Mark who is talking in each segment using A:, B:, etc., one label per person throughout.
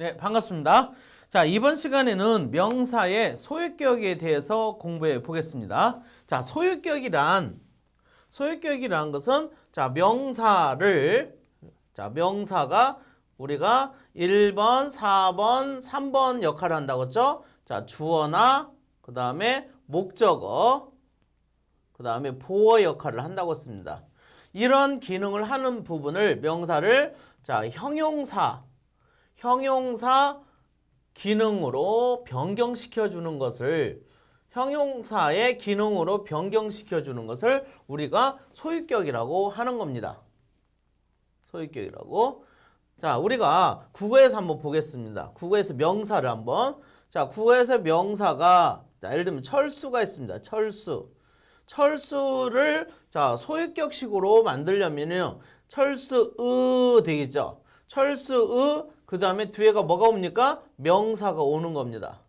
A: 네, 반갑습니다. 자, 이번 시간에는 명사의 소유격에 대해서 공부해 보겠습니다. 자, 소유격이란 소유격이란 것은 자, 명사를 자, 명사가 우리가 1번, 4번, 3번 역할을 한다고 했죠? 자, 주어나 그다음에 목적어 그다음에 보어 역할을 한다고 했습니다. 이런 기능을 하는 부분을 명사를 자, 형용사 형용사 기능으로 변경시켜 주는 것을 형용사의 기능으로 변경시켜 주는 것을 우리가 소유격이라고 하는 겁니다. 소유격이라고. 자, 우리가 국어에서 한번 보겠습니다. 국어에서 명사를 한번. 자, 국어에서 명사가 자, 예를 들면 철수가 있습니다. 철수. 철수를 자, 소유격식으로 만들려면요. 철수의 되겠죠. 철수의 그 다음에 뒤에가 뭐가 옵니까? 명사가 오는 겁니다.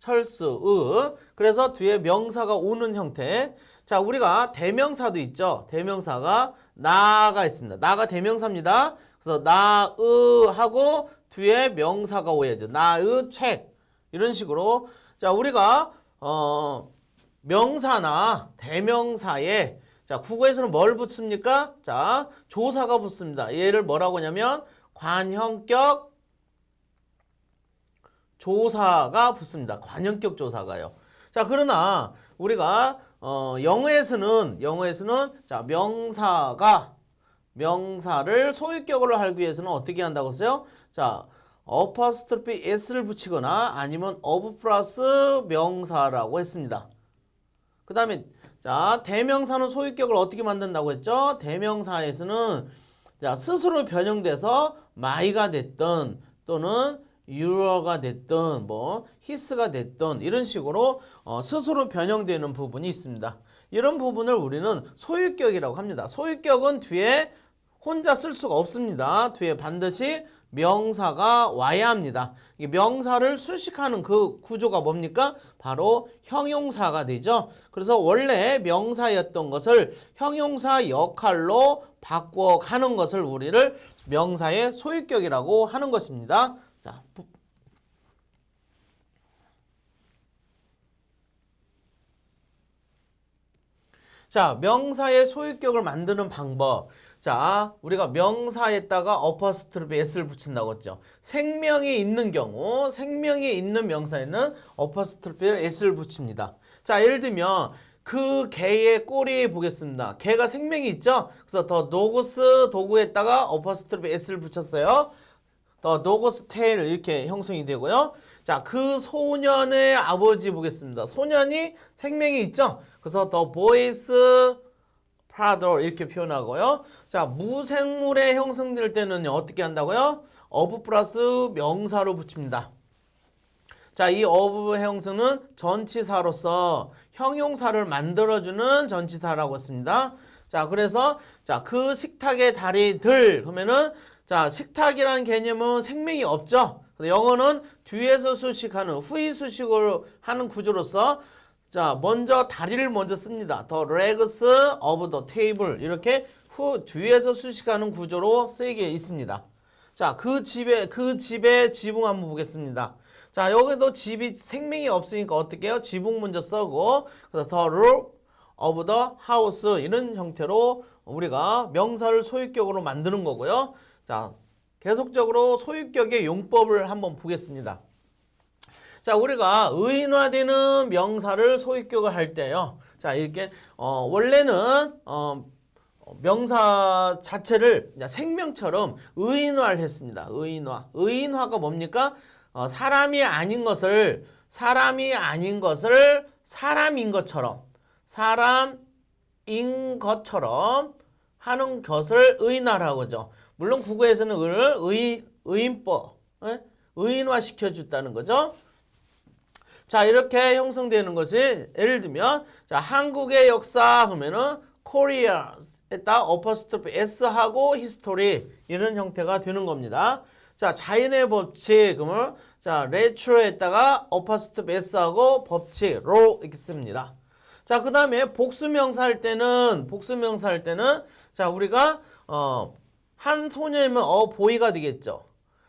A: 철수의 그래서 뒤에 명사가 오는 형태. 자, 우리가 대명사도 있죠. 대명사가 나가 있습니다. 나가 대명사입니다. 그래서 나의 하고 뒤에 명사가 오야죠. 나의 책 이런 식으로 자, 우리가 어 명사나 대명사에 자, 국어에서는 뭘 붙습니까? 자, 조사가 붙습니다. 얘를 뭐라고 하냐면 관형격 조사가 붙습니다. 관형격 조사가요. 자, 그러나 우리가 어, 영어에서는 영어에서는 자, 명사가 명사를 소유격으로 하기 위해서는 어떻게 한다고 했어요? 자, 어퍼스트로피 s를 붙이거나 아니면 of 플러스 명사라고 했습니다. 그 다음에 자 대명사는 소유격을 어떻게 만든다고 했죠? 대명사에서는 자 스스로 변형돼서 my가 됐든 또는 your가 됐든 뭐 his가 됐든 이런 식으로 어, 스스로 변형되는 부분이 있습니다. 이런 부분을 우리는 소유격이라고 합니다. 소유격은 뒤에 혼자 쓸 수가 없습니다. 뒤에 반드시 명사가 와야 합니다. 이 명사를 수식하는 그 구조가 뭡니까? 바로 형용사가 되죠. 그래서 원래 명사였던 것을 형용사 역할로 바꿔가는 것을 우리를 명사의 소유격이라고 하는 것입니다. 자, 부- 자, 명사의 소유격을 만드는 방법. 자, 우리가 명사에다가 어퍼스트로피 s를 붙인다고 했죠. 생명이 있는 경우, 생명이 있는 명사에는 어퍼스트로피 s를 붙입니다. 자, 예를 들면 그 개의 꼬리 보겠습니다. 개가 생명이 있죠? 그래서 더 노고스 도구에다가 어퍼스트로피 s를 붙였어요. 더 노고스 테일 이렇게 형성이 되고요. 자, 그 소년의 아버지 보겠습니다. 소년이 생명이 있죠? 그래서 더 보이스 파더 이렇게 표현하고요. 자, 무생물에 형성될 때는 어떻게 한다고요? 어브 플러스 명사로 붙입니다. 자, 이 어브 형성은 전치사로서 형용사를 만들어주는 전치사라고 했습니다. 자, 그래서 자, 그 식탁의 다리들 그러면은 자, 식탁이라는 개념은 생명이 없죠. 영어는 뒤에서 수식하는 후이 수식을 하는 구조로서 자, 먼저 다리를 먼저 씁니다. The legs of the table 이렇게 후 뒤에서 수식하는 구조로 쓰이게 있습니다. 자, 그 집에 그 집의 지붕 한번 보겠습니다. 자, 여기도 집이 생명이 없으니까 어떻게 해요? 지붕 먼저 쓰고 그래서 the roof of the house 이런 형태로 우리가 명사를 소유격으로 만드는 거고요. 자, 계속적으로 소유격의 용법을 한번 보겠습니다. 자, 우리가 의인화되는 명사를 소유격을 할 때요. 자, 이렇게 어, 원래는 어, 명사 자체를 생명처럼 의인화를 했습니다. 의인화. 의인화가 뭡니까? 어, 사람이 아닌 것을 사람이 아닌 것을 사람인 것처럼 사람인 것처럼 하는 것을 의인화라고 하죠. 물론 국어에서는 을 의, 의인법, 예? 의인화 시켜줬다는 거죠. 자, 이렇게 형성되는 것이 예를 들면 자, 한국의 역사 하면은 코리아 에다 어퍼스트로피 s하고 히스토리 이런 형태가 되는 겁니다. 자, 자연의 법칙 그러면 자, 레트로에다가 어퍼스트로피 s하고 법칙 로 이렇게 씁니다. 자, 그 다음에 복수명사 할 때는 복수명사 할 때는 자, 우리가 어, 한 소녀이면 어 보이가 되겠죠.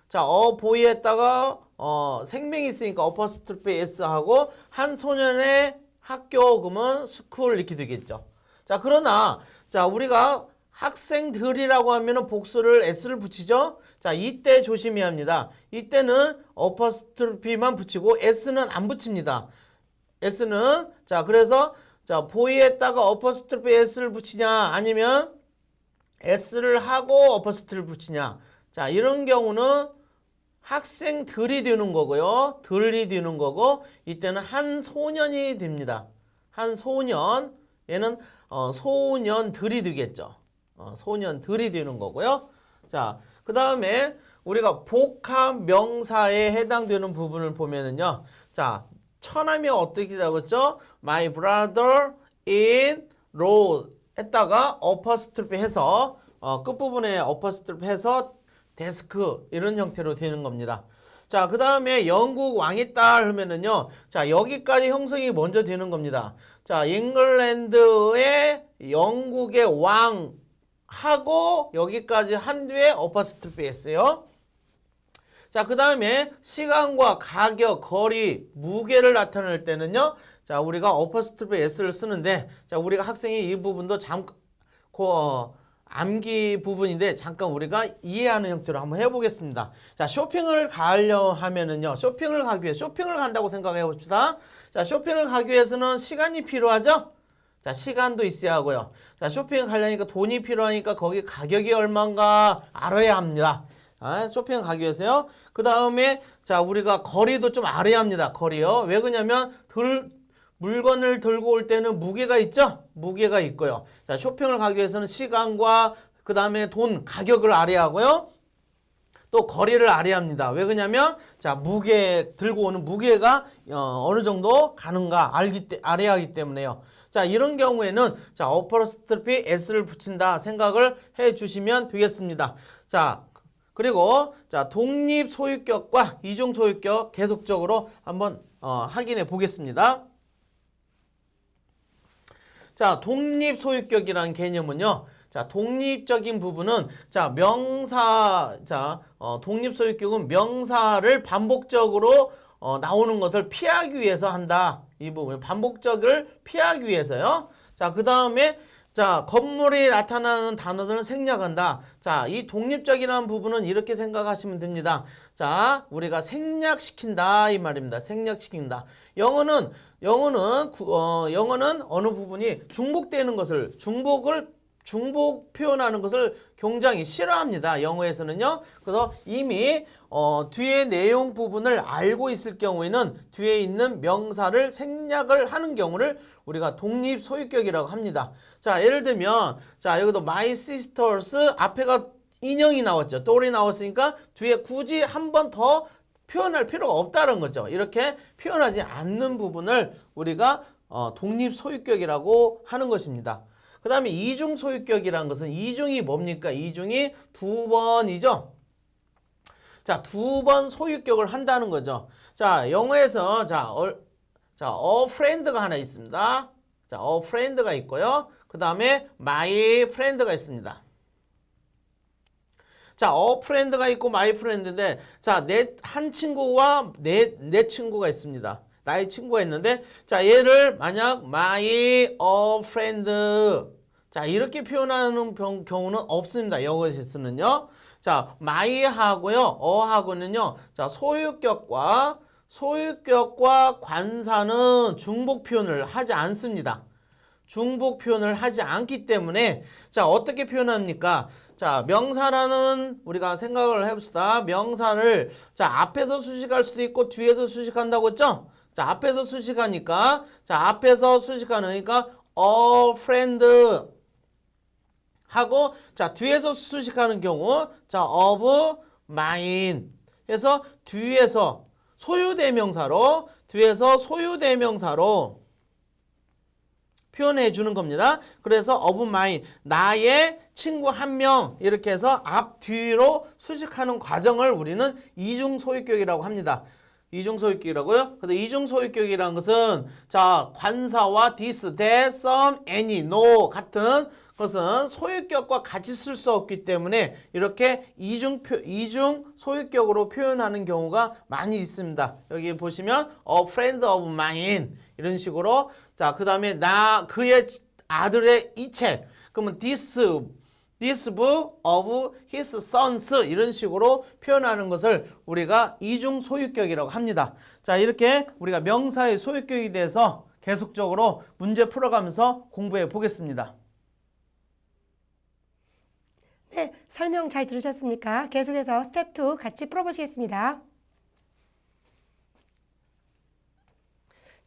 A: 자, 어 보이에다가 어 생명이 있으니까 어퍼스트로피 S 하고 한 소년의 학교 그러면 스쿨 이렇게 되겠죠. 자, 그러나 자, 우리가 학생들이라고 하면은 복수를 S를 붙이죠. 자, 이때 조심해야 합니다. 이때는 어퍼스트로피만 붙이고 S는 안 붙입니다. S는 자, 그래서 자, 보이에다가 어퍼스트로피 S를 붙이냐 아니면 S를 하고 어퍼스트를 붙이냐. 자, 이런 경우는 학생들이 되는 거고요. 들이 되는 거고 이때는 한 소년이 됩니다. 한 소년. 얘는 어, 소년들이 되겠죠. 어, 소년들이 되는 거고요. 자, 그 다음에 우리가 복합 명사에 해당되는 부분을 보면은요. 자, 처남이 어떻게 잡았죠? My brother in law 했다가 어퍼스트로피 해서 어, 끝부분에 어퍼스트로피 해서 데스크 이런 형태로 되는 겁니다. 자, 그 다음에 영국 왕의 딸 하면은요. 자, 여기까지 형성이 먼저 되는 겁니다. 자, 잉글랜드의 영국의 왕 하고 여기까지 한 뒤에 어퍼스트로피 했어요. 자, 그 다음에 시간과 가격, 거리, 무게를 나타낼 때는요. 자, 우리가 어퍼스트로피 S를 쓰는데 자, 우리가 학생이 이 부분도 잠깐 그, 어, 암기 부분인데 잠깐 우리가 이해하는 형태로 한번 해보겠습니다. 자, 쇼핑을 가려 하면은요. 쇼핑을 가기 위해 쇼핑을 간다고 생각해 봅시다. 자, 쇼핑을 가기 위해서는 시간이 필요하죠? 자, 시간도 있어야 하고요. 자, 쇼핑을 가려니까 돈이 필요하니까 거기 가격이 얼마인가 알아야 합니다. 아, 쇼핑을 가기 위해서요. 그 다음에 자, 우리가 거리도 좀 알아야 합니다. 거리요. 왜 그러냐면 들 물건을 들고 올 때는 무게가 있죠? 무게가 있고요. 자, 쇼핑을 가기 위해서는 시간과 그 다음에 돈, 가격을 알아야 하고요. 또 거리를 알아야 합니다. 왜 그러냐면 자 무게 들고 오는 무게가 어, 어느 정도 가는가 알기 때, 알아야 하기 때문에요. 자 이런 경우에는 자 어퍼스트로피 s를 붙인다 생각을 해주시면 되겠습니다. 자 그리고 자 독립 소유격과 이중 소유격 계속적으로 한번 어, 확인해 보겠습니다. 자, 독립 소유격이라는 개념은요. 자, 독립적인 부분은 자, 명사 자, 어, 독립 소유격은 명사를 반복적으로 어, 나오는 것을 피하기 위해서 한다. 이 부분 반복적을 피하기 위해서요. 자, 그 다음에 자, 건물이 나타나는 단어들은 생략한다. 자, 이 독립적이라는 부분은 이렇게 생각하시면 됩니다. 자, 우리가 생략시킨다 이 말입니다. 생략시킨다. 영어는 영어는 구- 어, 영어는 어느 부분이 중복되는 것을 중복을 중복 표현하는 것을 굉장히 싫어합니다. 영어에서는요. 그래서 이미 어, 뒤에 내용 부분을 알고 있을 경우에는 뒤에 있는 명사를 생략을 하는 경우를 우리가 독립 소유격이라고 합니다. 자, 예를 들면 자, 여기도 my sisters 앞에가 인형이 나왔죠. 똘이 나왔으니까 뒤에 굳이 한 번 더 표현할 필요가 없다는 거죠. 이렇게 표현하지 않는 부분을 우리가 어, 독립 소유격이라고 하는 것입니다. 그 다음에 이중 소유격이라는 것은 이중이 뭡니까? 이중이 두 번이죠. 자, 두 번 소유격을 한다는 거죠. 자, 영어에서 자, 어, 자, a friend가 하나 있습니다. 자, a friend가 있고요. 그 다음에 my friend가 있습니다. 자, 어 프렌드가 있고 마이 프렌드인데 자, 내 한 친구와 내 내 친구가 있습니다. 나의 친구가 있는데 자, 얘를 만약 my a friend 자, 이렇게 표현하는 병- 경우는 없습니다. 영어에서는요. 자, my하고요. 어 하고는요. 자, 소유격과 소유격과 관사는 중복 표현을 하지 않습니다. 중복 표현을 하지 않기 때문에 자 어떻게 표현합니까? 자 명사라는 우리가 생각을 해봅시다. 명사를 자 앞에서 수식할 수도 있고 뒤에서 수식한다고 했죠? 자 앞에서 수식하니까 자 앞에서 수식하니까 a friend 하고 자 뒤에서 수식하는 경우 자 of mine 해서 뒤에서 소유대명사로 뒤에서 소유대명사로 표현해 주는 겁니다. 그래서 of mine 나의 친구 한 명 이렇게 해서 앞 뒤로 수식하는 과정을 우리는 이중 소유격이라고 합니다. 이중 소유격이라고요? 근데 이중 소유격이라는 것은 자 관사와 this, that, some, any, no 같은 것은 소유격과 같이 쓸 수 없기 때문에 이렇게 이중 표, 이중 소유격으로 표현하는 경우가 많이 있습니다. 여기 보시면 a friend of mine 이런 식으로 자 그 다음에 나 그의 아들의 이 책 그러면 this book of his sons 이런 식으로 표현하는 것을 우리가 이중 소유격이라고 합니다. 자, 이렇게 우리가 명사의 소유격에 대해서 계속적으로 문제 풀어가면서 공부해 보겠습니다.
B: 네, 설명 잘 들으셨습니까? 계속해서 스텝 2 같이 풀어보시겠습니다.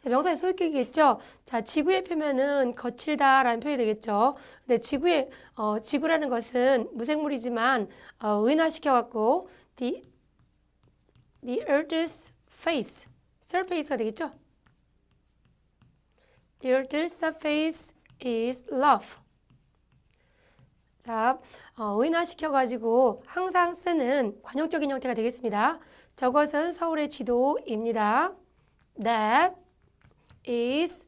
B: 자, 명사의 소유격이겠죠? 자, 지구의 표면은 거칠다라는 표현이 되겠죠? 근데 지구의, 어, 지구라는 것은 무생물이지만, 어, 은화시켜갖고, the, the earth's face, surface가 되겠죠? The earth's surface is love. 자, 어, 의인화시켜가지고 항상 쓰는 관용적인 형태가 되겠습니다. 저것은 서울의 지도입니다. That is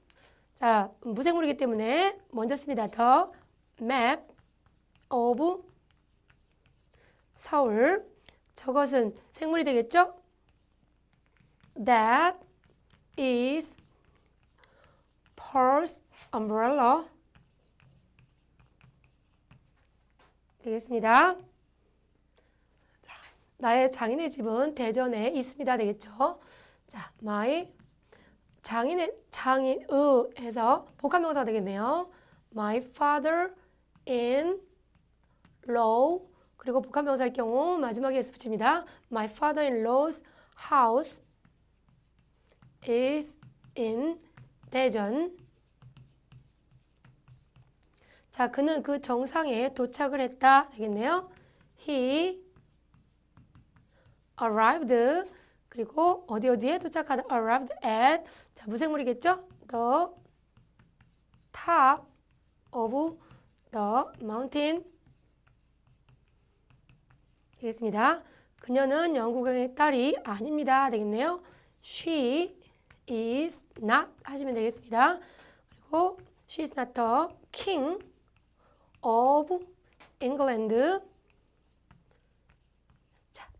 B: 자 무생물이기 때문에 먼저 씁니다. The map of 서울. 저것은 생물이 되겠죠? That is Paul's umbrella. 되겠습니다. 자, 나의 장인의 집은 대전에 있습니다. 되겠죠? 자, my 장인의 장인의 해서 복합명사가 되겠네요. My father in law 그리고 복합명사일 경우 마지막에 s 붙입니다. My father in law's house is in 대전. 자, 그는 그 정상에 도착을 했다 되겠네요. He arrived 그리고 어디 어디에 도착하다 arrived at 자, 무생물이겠죠? The top of the mountain 되겠습니다. 그녀는 영국의 딸이 아닙니다. 되겠네요. She is not 하시면 되겠습니다. 그리고 she is not the king of England.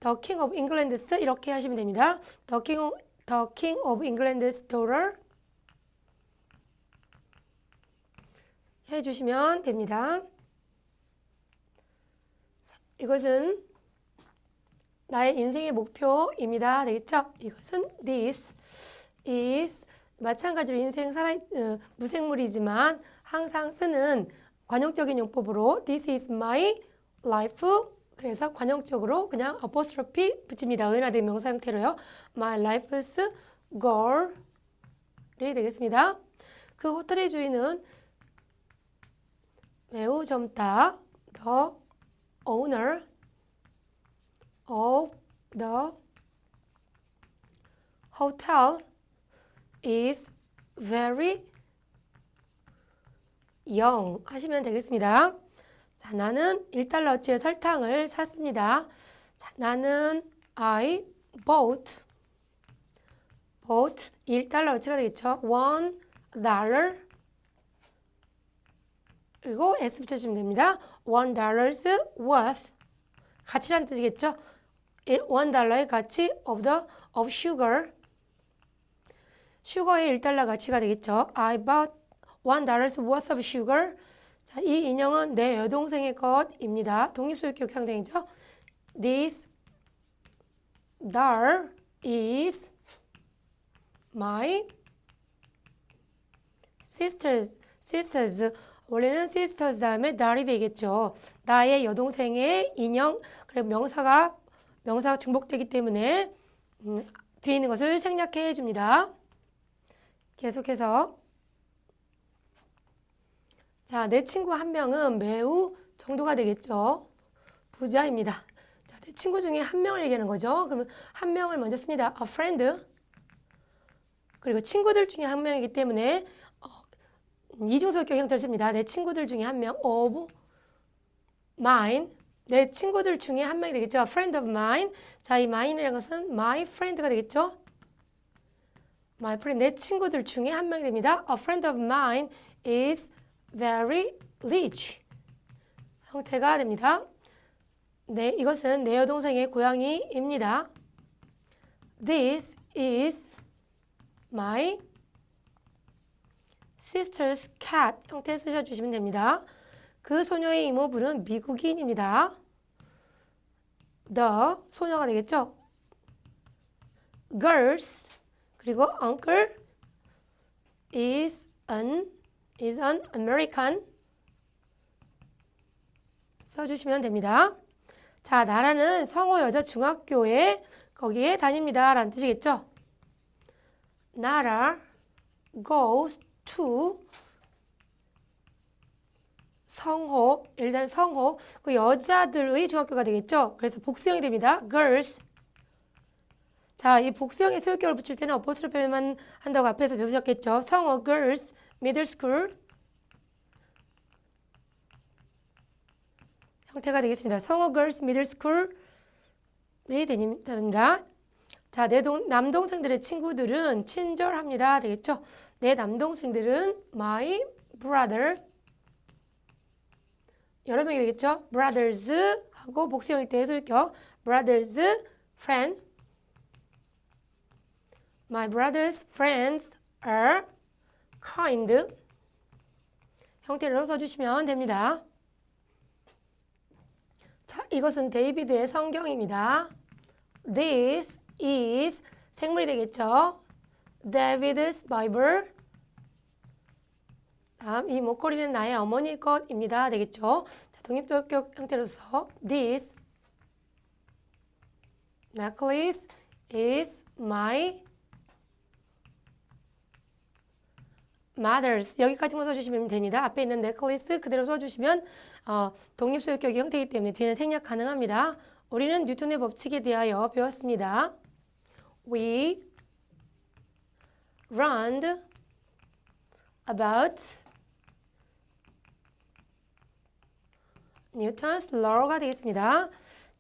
B: 자, The King of England's 이렇게 하시면 됩니다. The King of, the King of England's daughter 해주시면 됩니다. 자, 이것은 나의 인생의 목표입니다. 되겠죠? 이것은 this is 마찬가지로 인생 살아 어, 무생물이지만 항상 쓰는 관용적인 용법으로 this is my life 그래서 관용적으로 그냥 apostrophe 붙입니다. 은하된 명사 형태로요. my life's goal이 되겠습니다. 그 호텔의 주인은 매우 젊다. the owner of the hotel is very young 하시면 되겠습니다. 자, 나는 1달러어치의 설탕을 샀습니다. 자, 나는 I bought bought 1달러어치가 되겠죠. 1 dollar 그리고 S 붙여주시면 됩니다. 1 dollar's worth 가치란 뜻이겠죠. 1 달러의 가치 of the of sugar 슈거의 1달러 가치가 되겠죠. I bought one dollar's worth of sugar. 자, 이 인형은 내 여동생의 것입니다. 독립소유격 상대이죠. This doll is my sister's. sisters. 원래는 sisters 다음에 doll이 되겠죠. 나의 여동생의 인형. 그리고 명사가 명사가 중복되기 때문에 음, 뒤에 있는 것을 생략해 줍니다. 계속해서 자, 내 친구 한 명은 매우 정도가 되겠죠. 부자입니다. 자, 내 친구 중에 한 명을 얘기하는 거죠. 그러면 한 명을 먼저 씁니다. A friend. 그리고 친구들 중에 한 명이기 때문에 어, 이중소유격 형태를 씁니다. 내 친구들 중에 한 명. of mine. 내 친구들 중에 한 명이 되겠죠. Friend of mine. 자, 이 mine이라는 것은 my friend가 되겠죠. My friend, 내 친구들 중에 한 명이 됩니다. A friend of mine is very rich. 형태가 됩니다. 네, 이것은 내 여동생의 고양이입니다. This is my sister's cat. 형태 쓰셔주시면 됩니다. 그 소녀의 이모부는 미국인입니다. The 소녀가 되겠죠? Girls 그리고 uncle is an is an American 써주시면 됩니다. 자, 나라는 성호 여자 중학교에 거기에 다닙니다. 라는 뜻이겠죠? 나라 goes to 성호, 일단 성호, 그 여자들의 중학교가 되겠죠? 그래서 복수형이 됩니다. girls. 자, 이 복수형의 소유격을 붙일 때는 어퍼스트로피만 한다고 앞에서 배우셨겠죠? 성호 girls middle school 형태가 되겠습니다. 성호 girls middle school이 됩니다. 자, 내 동, 남동생들의 친구들은 친절합니다. 되겠죠? 내 남동생들은 my brother 여러 명이 되겠죠? brothers 하고 복수형일 때 소유격 brothers friend My brother's friends are kind 형태로 써주시면 됩니다. 자, 이것은 데이비드의 성경입니다. This is 생물이 되겠죠? David's Bible. 다음 이 목걸이는 나의 어머니의 것입니다. 되겠죠? 자, 독립도격 형태로서 This necklace is my mother's 여기까지만 써주시면 됩니다. 앞에 있는 necklace 그대로 써주시면 어, 독립소유격의 형태이기 때문에 뒤에는 생략 가능합니다. 우리는 뉴턴의 법칙에 대하여 배웠습니다. We learned about Newton's law가 되겠습니다.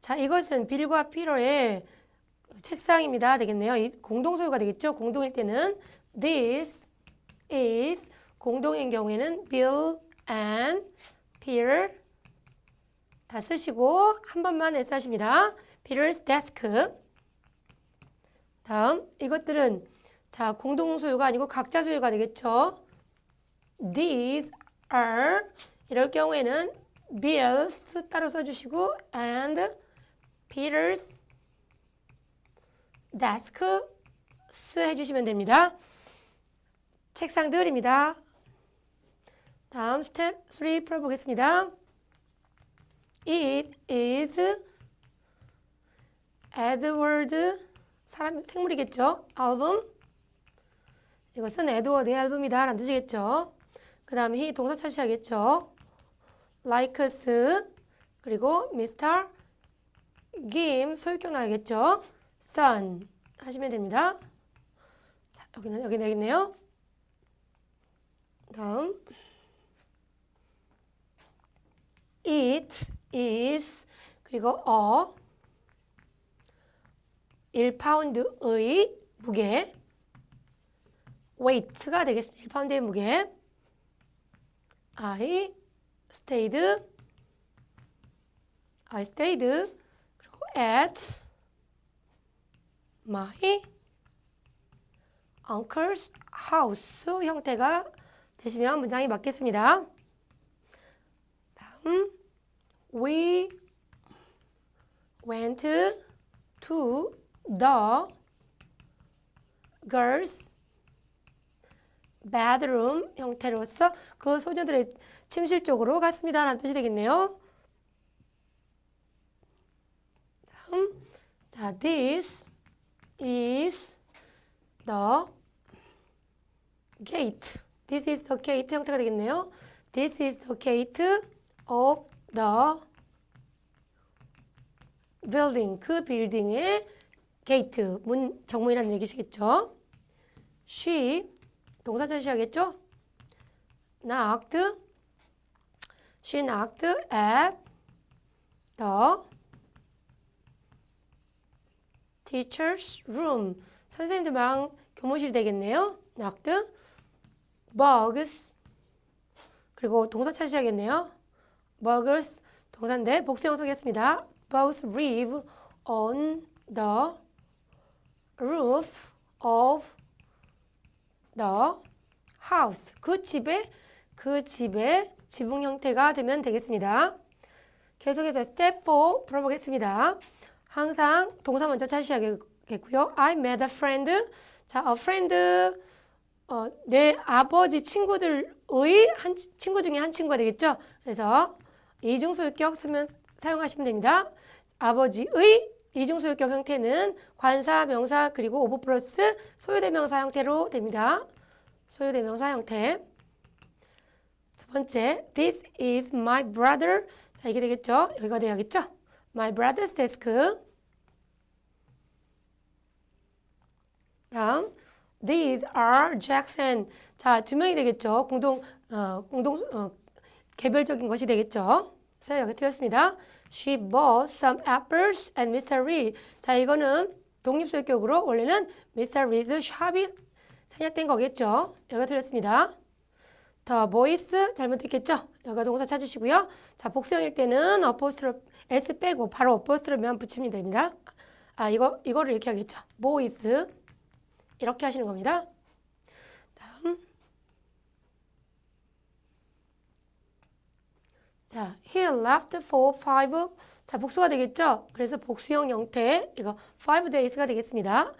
B: 자, 이것은 빌과 피러의 책상입니다. 되겠네요. 이 공동소유가 되겠죠. 공동일 때는 this is 공동인 경우에는 Bill and Peter 다 쓰시고 한 번만 S 하십니다. Peter's desk. 다음 이것들은 자 공동 소유가 아니고 각자 소유가 되겠죠. These are 이럴 경우에는 Bill's 따로 써주시고 and Peter's desk 해주시면 됩니다. 책상들입니다. 다음 스텝 3 풀어보겠습니다. It is Edward 사람 생물이겠죠. 앨범 이것은 에드워드의 앨범이다 라는 뜻이겠죠. 그 다음에 he 동사 차시하겠죠. likes 그리고 Mr. Gim 소유격 나가겠죠. son 하시면 됩니다. 자, 여기는 여기 되겠네요. 다음 it is 그리고 a 1파운드의 무게 weight가 되겠습니다. 1파운드의 무게 I stayed I stayed 그리고 at my uncle's house 형태가 되시면 문장이 맞겠습니다. 다음 we went to the girls bedroom 형태로서 그 소녀들의 침실 쪽으로 갔습니다. 라는 뜻이 되겠네요. 다음 자, this is the gate. This is the gate 형태가 되겠네요. This is the gate of the building. 그 빌딩의 게이트, 문, 정문이라는 얘기시겠죠. She, 동사 전시하겠죠. knocked, she knocked at the teacher's room. 선생님들 방 교무실 되겠네요. knocked. Bugs. 그리고 동사 찾으셔야겠네요. bugs 동사인데 복수형 쓰겠습니다. bugs live on the roof of the house. 그 집에 그 집의 지붕 형태가 되면 되겠습니다. 계속해서 step 4 풀어보겠습니다. 항상 동사 먼저 찾으셔야겠고요. I met a friend. 자, a friend 어, 내 아버지 친구들의 한 치- 친구 중에 한 친구가 되겠죠. 그래서 이중소유격 쓰면 사용하시면 됩니다. 아버지의 이중소유격 형태는 관사, 명사 그리고 오브 플러스 소유대명사 형태로 됩니다. 소유대명사 형태. 두 번째, this is my brother. 자, 이게 되겠죠? 여기가 돼야겠죠? My brother's desk. 다음, these are Jackson. 자, 두 명이 되겠죠? 공동, 어, 공동, 어, 개별적인 것이 되겠죠? 그래서 여기 틀렸습니다. She bought some apples at Mr. Reed. 자, 이거는 독립소유격으로 원래는 Mr. Reed's 샵이 생략된 거겠죠? 여기가 틀렸습니다. The boys 잘못했겠죠? 여기가 동사 찾으시고요. 자, 복수형일 때는 어포스트로 s 빼고 바로 어포스트로만 붙이면 됩니다. 아, 이거 이거를 이렇게 하겠죠. boys 이렇게 하시는 겁니다. 다음. 자, he left for five. 자, 복수가 되겠죠? 그래서 복수형 형태, 이거 five days가 되겠습니다.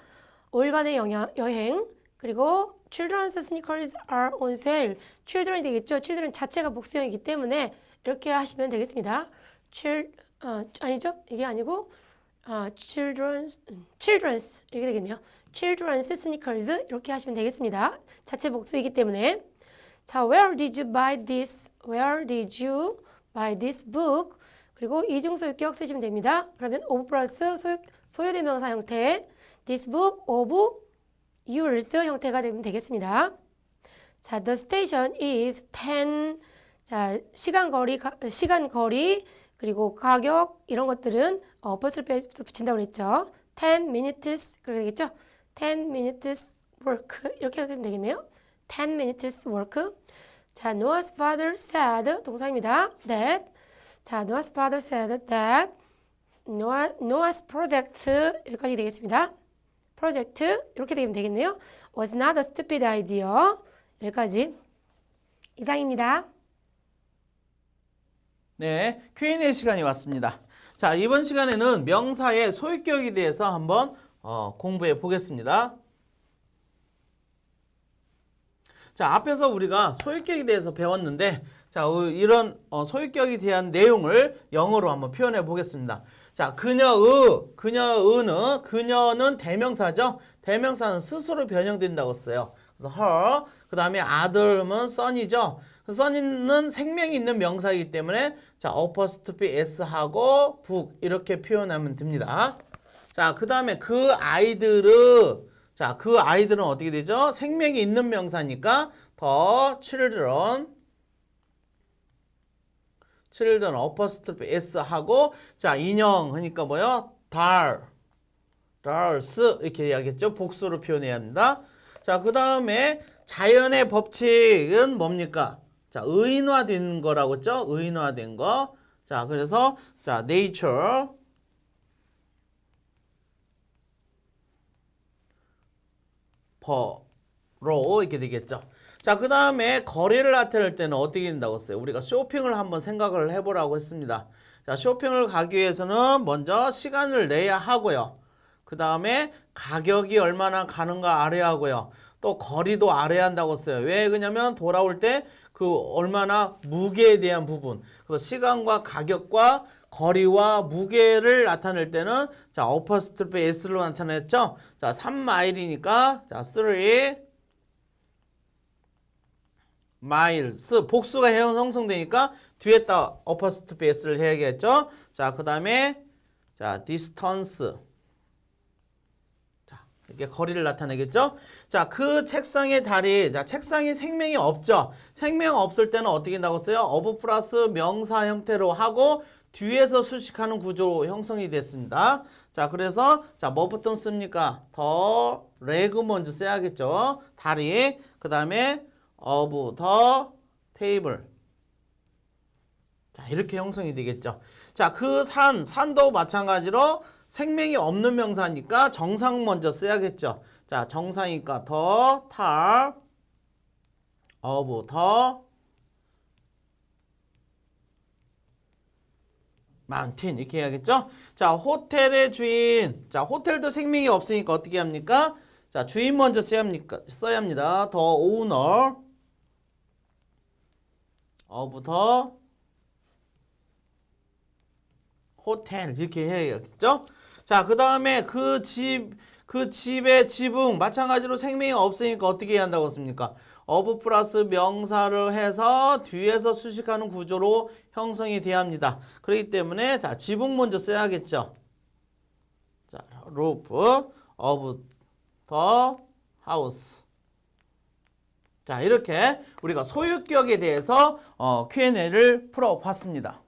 B: 5일간의 영야, 여행, 그리고 children's sneakers are on sale. children이 되겠죠? children 자체가 복수형이기 때문에 이렇게 하시면 되겠습니다. chil, 어, 아니죠? 이게 아니고, 아, children's, 음, children's 이렇게 되겠네요. Children's sneakers 이렇게 하시면 되겠습니다. 자체 복수이기 때문에. 자, where did you buy this? Where did you buy this book? 그리고 이중소유격 쓰시면 됩니다. 그러면 of 플러스 소유, 소유대명사 형태 this book of yours 형태가 되면 되겠습니다. 자, the station is 10. 자, 시간 거리, 가- 시간 거리, 그리고 가격 이런 것들은 어, 버스를 빼 붙인다고 그랬죠. 10 minutes 그렇게 되겠죠. 10 minutes work 이렇게 되면 되겠네요. 10 minutes work. 자, Noah's father said 동사입니다. That 자, Noah's father said that Noah, Noah's project 여기까지 되겠습니다. project 이렇게 되면 되겠네요. Was not a stupid idea. 여기까지 이상입니다.
A: 네, Q&A 시간이 왔습니다. 자, 이번 시간에는 명사의 소유격에 대해서 한번 어, 공부해 보겠습니다. 자, 앞에서 우리가 소유격에 대해서 배웠는데, 자, 어, 이런 어, 소유격에 대한 내용을 영어로 한번 표현해 보겠습니다. 자, 그녀의, 그녀의는, 그녀는 대명사죠? 대명사는 스스로 변형된다고 써요. 그래서 her, 그 다음에 아들은 son이죠? son이는 생명이 있는 명사이기 때문에, 자, apostrophe s하고 book, 이렇게 표현하면 됩니다. 자, 그 다음에 그 아이들은, 자, 그 아이들은 어떻게 되죠? 생명이 있는 명사니까 더 children, children apostrophe s 하고 자, 인형 하니까 뭐요? doll, dolls 이렇게 해야겠죠? 복수로 표현해야 합니다. 자, 그 다음에 자연의 법칙은 뭡니까? 자, 의인화된 거라고 했죠? 의인화된 거. 자, 그래서 자, nature 퍼로 이렇게 되겠죠. 자, 그 다음에 거리를 나타낼 때는 어떻게 된다고 했어요? 우리가 쇼핑을 한번 생각을 해보라고 했습니다. 자, 쇼핑을 가기 위해서는 먼저 시간을 내야 하고요. 그 다음에 가격이 얼마나 가는가 알아야 하고요. 또 거리도 알아야 한다고 했어요. 왜 그러냐면 돌아올 때 그 얼마나 무게에 대한 부분. 그래서 시간과 가격과 거리와 무게를 나타낼 때는 자, 어퍼스트로피 S로 나타냈죠. 자, 3마일이니까 자, 3 마일스 복수가 형성되니까 뒤에다 어퍼스트로피 S를 해야겠죠. 자, 그 다음에 자, 디스턴스 자, 이렇게 거리를 나타내겠죠? 자, 그 책상의 다리, 자, 책상에 생명이 없죠? 생명 없을 때는 어떻게 나고 써요? 어브 플러스 명사 형태로 하고, 뒤에서 수식하는 구조로 형성이 됐습니다. 자, 그래서 자, 뭐부터 씁니까? 더 레그 먼저 써야겠죠. 다리. 그다음에 of the table. 자, 이렇게 형성이 되겠죠. 자, 그 산, 산도 마찬가지로 생명이 없는 명사니까 정상 먼저 써야겠죠. 자, 정상이니까 더 tar of the mountain 이렇게 해야겠죠. 자, 호텔의 주인. 자, 호텔도 생명이 없으니까 어떻게 합니까? 자, 주인 먼저 써야 합니까? 써야 합니다. the owner of the 호텔 이렇게 해야겠죠? 자, 그 다음에 그 집, 그 집의 지붕 마찬가지로 생명이 없으니까 어떻게 해야 한다고 했습니까? Of 플러스 명사를 해서 뒤에서 수식하는 구조로 형성이 돼야 합니다. 그렇기 때문에 자, 지붕 먼저 써야겠죠? 자, roof of the house. 자, 이렇게 우리가 소유격에 대해서 어, Q&A를 풀어봤습니다.